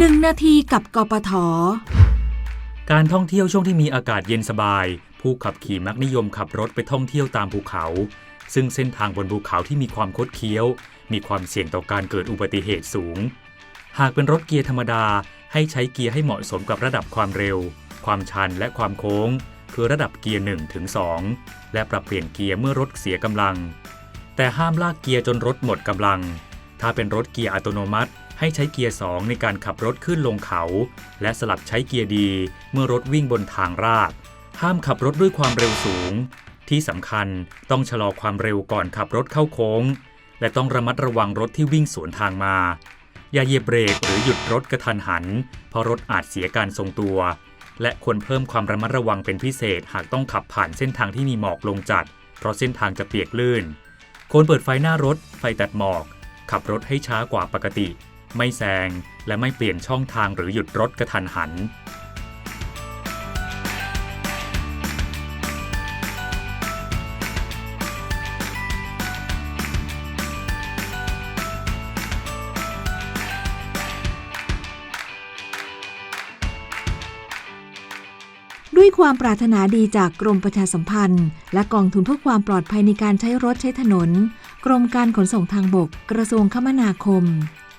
1 นาทีกับกปท การท่องเที่ยวช่วงที่มีอากาศเย็นสบาย ผู้ขับขี่มักนิยมขับรถไปท่องเที่ยวตามภูเขา ซึ่งเส้นทางบนภูเขาที่มีความคดเคี้ยว มีความเสี่ยงต่อการเกิดอุบัติเหตุสูง หากเป็นรถเกียร์ธรรมดาให้ใช้เกียร์ให้เหมาะสมกับระดับความเร็ว ความชันและความโค้ง คือระดับเกียร์1ถึง2และปรับเปลี่ยนเกียร์เมื่อรถเสียกำลัง แต่ห้ามลากเกียร์จนรถหมดกำลัง ถ้าเป็นรถเกียร์อัตโนมัติ ให้ใช้เกียร์ 2 ในการขับรถขึ้นลงเขา และสลับใช้เกียร์ดีเมื่อรถวิ่งบนทางราบ ห้ามขับรถด้วยความเร็วสูง ที่สำคัญต้องชะลอความเร็วก่อนขับรถเข้าโค้ง และต้องระมัดระวังรถที่วิ่งสวนทางมา อย่าเหยียบเบรกหรือหยุดรถกระทันหัน เพราะรถอาจเสียการทรงตัว และควรเพิ่มความระมัดระวังเป็นพิเศษหากต้องขับผ่านเส้นทางที่มีหมอกลงจัด เพราะเส้นทางจะเปียกลื่นควรเปิดไฟหน้ารถ ไฟตัดหมอก ขับรถให้ช้ากว่าปกติ ไม่แซง และไม่เปลี่ยนช่องทางหรือหยุดรถกระทันหัน ด้วยความปรารถนาดีจากกรมประชาสัมพันธ์ และกองทุนเพื่อความปลอดภัยในการใช้รถใช้ถนน กรมการขนส่งทางบก กระทรวงคมนาคม